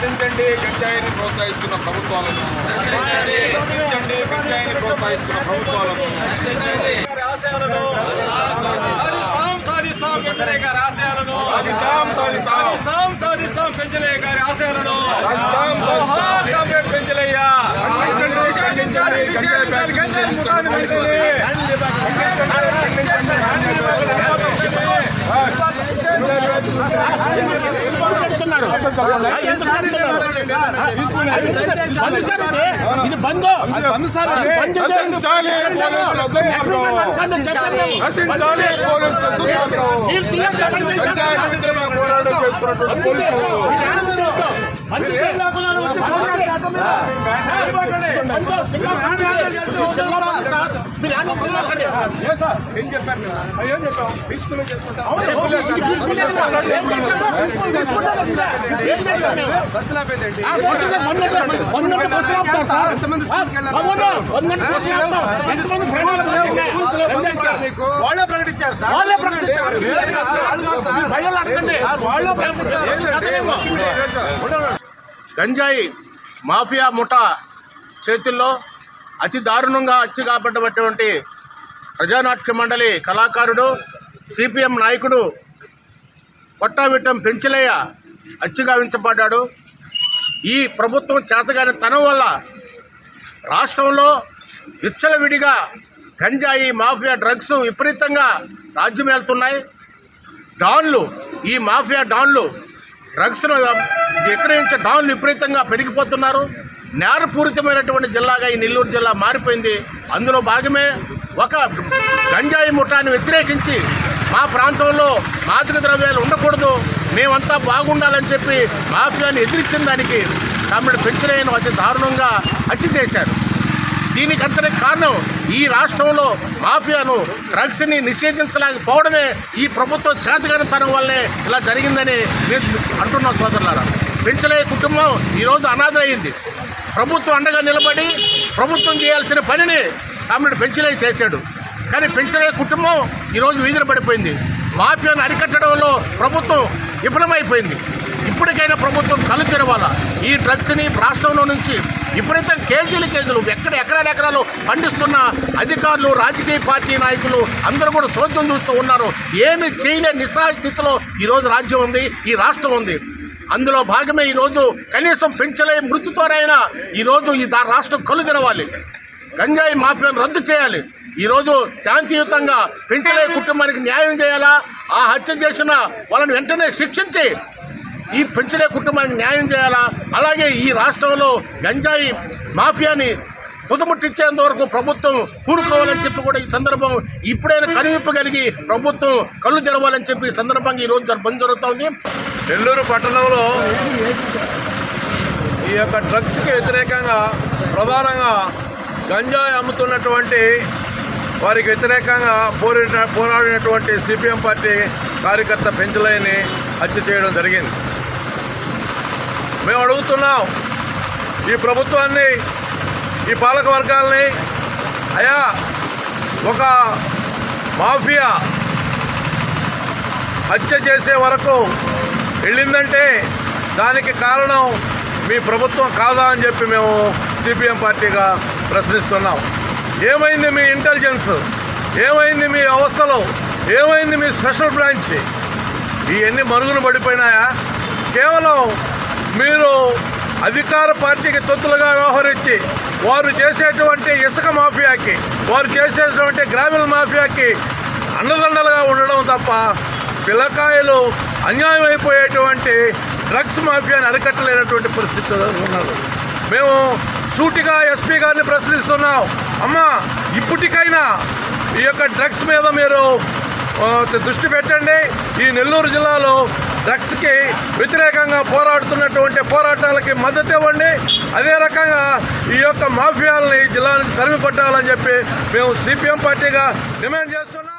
ప్రశ్నించండి గంజాయిని ప్రోత్సహిస్తున్న ప్రభుత్వాలను. ప్రశ్నించండి గంజాయిని ప్రోత్సహిస్తున్న ప్రభుత్వాలను. సాధిస్తాం సాధిస్తాం సాధిస్తాం పెంచలే గారి ఆశయాలను. పెంచలయ్య నిషేధించాలి నిషేధించాలి గంజాయి ತಗೊಂಡೆ ఇది బందో దుర్మార్గం నశించాలి పోలీసుల దుర్మార్గం గంజాయి వాళ్ళే ప్రకటించారు సార్ వాళ్ళే ప్రకటించారు గంజాయి మాఫియా ముఠా చేతుల్లో అతి దారుణంగా హత్య కాబట్టినటువంటి ప్రజానాట్య మండలి కళాకారుడు సిపిఎం నాయకుడు కొట్టావిట్టం పెంచలయ్య హత్యగావించబడ్డాడు ఈ ప్రభుత్వం చేతగాని తనం వల్ల రాష్ట్రంలో విచ్చలవిడిగా గంజాయి మాఫియా డ్రగ్స్ విపరీతంగా రాజ్యమేలుతున్నాయి డాన్లు ఈ మాఫియా డాన్లు డ్రగ్స్ను విక్రయించే డాన్లు విపరీతంగా పెరిగిపోతున్నారు. నేరపూరితమైనటువంటి జిల్లాగా ఈ నెల్లూరు జిల్లా మారిపోయింది. అందులో భాగమే ఒక గంజాయి ముఠాన్ని వ్యతిరేకించి మా ప్రాంతంలో మాదక ద్రవ్యాలు ఉండకూడదు. మేమంతా బాగుండాలని చెప్పి మాఫియాని ఎదిరించిన దానికి తమిళ పెంచలేని అతి దారుణంగా హత్య చేశారు. దీనికంతనే కారణం ఈ రాష్ట్రంలో మాఫియాను డ్రగ్స్ని నిషేధించలేకపోవడమే ఈ ప్రభుత్వం చేతగానితనం వల్లే ఇలా జరిగిందని నేను అంటున్నాం సోదరులారా. పెంచలే కుటుంబం ఈరోజు అనాథమైంది ప్రభుత్వం అండగా నిలబడి ప్రభుత్వం చేయాల్సిన పనిని తమిళ పెంచలే చేశాడు. కానీ పెంచలే కుటుంబం ఈరోజు వీధిన పడిపోయింది. మాఫియాను అరికట్టడంలో ప్రభుత్వం విఫలమైపోయింది. ఇప్పటికైనా ప్రభుత్వం కళ్ళు తెరవాల? ఈ డ్రగ్స్ని రాష్ట్రంలో నుంచి ఇప్పుడైతే కేజీలు కేజీలు ఎక్కడ ఎకరాల ఎకరాలు పండిస్తున్న అధికారులు రాజకీయ పార్టీ నాయకులు అందరూ కూడా శోచం చూస్తూ ఉన్నారు. ఏమి చేయలేని నిస్సహాయ స్థితిలో ఈరోజు రాజ్యం ఉంది ఈ రాష్ట్రం ఉంది. అందులో భాగమే ఈరోజు కనీసం పెంచలే మృతితోనైనా ఈరోజు ఈ రాష్ట్రం కళ్ళు తెరవాలి. గంజాయి మాఫియాను రద్దు చేయాలి. ఈరోజు శాంతియుతంగా పెంచలే కుటుంబానికి న్యాయం చేయాలా? ఆ హత్య చేసిన వాళ్ళని వెంటనే శిక్షించి ఈ పెంచలే కుటుంబానికి న్యాయం చేయాలా? అలాగే ఈ రాష్ట్రంలో గంజాయి మాఫియాని తుదముట్టించేంత వరకు ప్రభుత్వం కూడుకోవాలని చెప్పి కూడా ఈ సందర్భం ఇప్పుడైనా కనువిప్పగలిగి ప్రభుత్వం కళ్ళు తెరవాలని చెప్పి ఈ సందర్భంగా ఈ రోజు బంద్ జరుగుతోంది. నెల్లూరు పట్టణంలో ఈ యొక్క డ్రగ్స్కి వ్యతిరేకంగా ప్రధానంగా గంజాయి అమ్ముతున్నటువంటి వారికి వ్యతిరేకంగా పోరిన పోరాడినటువంటి సిపిఎం పార్టీ కార్యకర్త పెంచలేని హత్య చేయడం జరిగింది. మేము అడుగుతున్నాం ఈ ప్రభుత్వాన్ని ఈ పాలక వర్గాల్ని అయా ఒక మాఫియా హత్య చేసే వరకు వెళ్ళిందంటే దానికి కారణం మీ ప్రభుత్వం కాదా అని చెప్పి మేము సిపిఎం పార్టీగా ప్రశ్నిస్తున్నాం. ఏమైంది మీ ఇంటెలిజెన్స్? ఏమైంది మీ అవస్థలు? ఏమైంది మీ స్పెషల్ బ్రాంచ్? ఇవన్నీ మరుగున పడిపోయినాయా? కేవలం మీరు అధికార పార్టీకి తొత్తులుగా వ్యవహరించి వారు చేసేటువంటి ఇసుక మాఫియాకి వారు చేసేటువంటి గ్రామీణ మాఫియాకి అండదండలుగా ఉండడం తప్ప పిల్లకాయలు అన్యాయం అయిపోయేటువంటి డ్రగ్స్ మాఫియాని అరికట్టలేనటువంటి పరిస్థితుల్లో ఉన్నారు. మేము సూటిగా ఎస్పీ గారిని ప్రశ్నిస్తున్నాం. అమ్మా ఇప్పటికైనా ఈ యొక్క డ్రగ్స్ మీద మీరు దృష్టి పెట్టండి. ఈ నెల్లూరు జిల్లాలో డ్రగ్స్కి వ్యతిరేకంగా పోరాడుతున్నటువంటి పోరాటాలకి మద్దతు ఇవ్వండి. అదే రకంగా ఈ యొక్క మాఫియాలని జిల్లా నుంచి తరిమి కొట్టాలని చెప్పి మేము సిపిఎం పార్టీగా డిమాండ్ చేస్తున్నాం.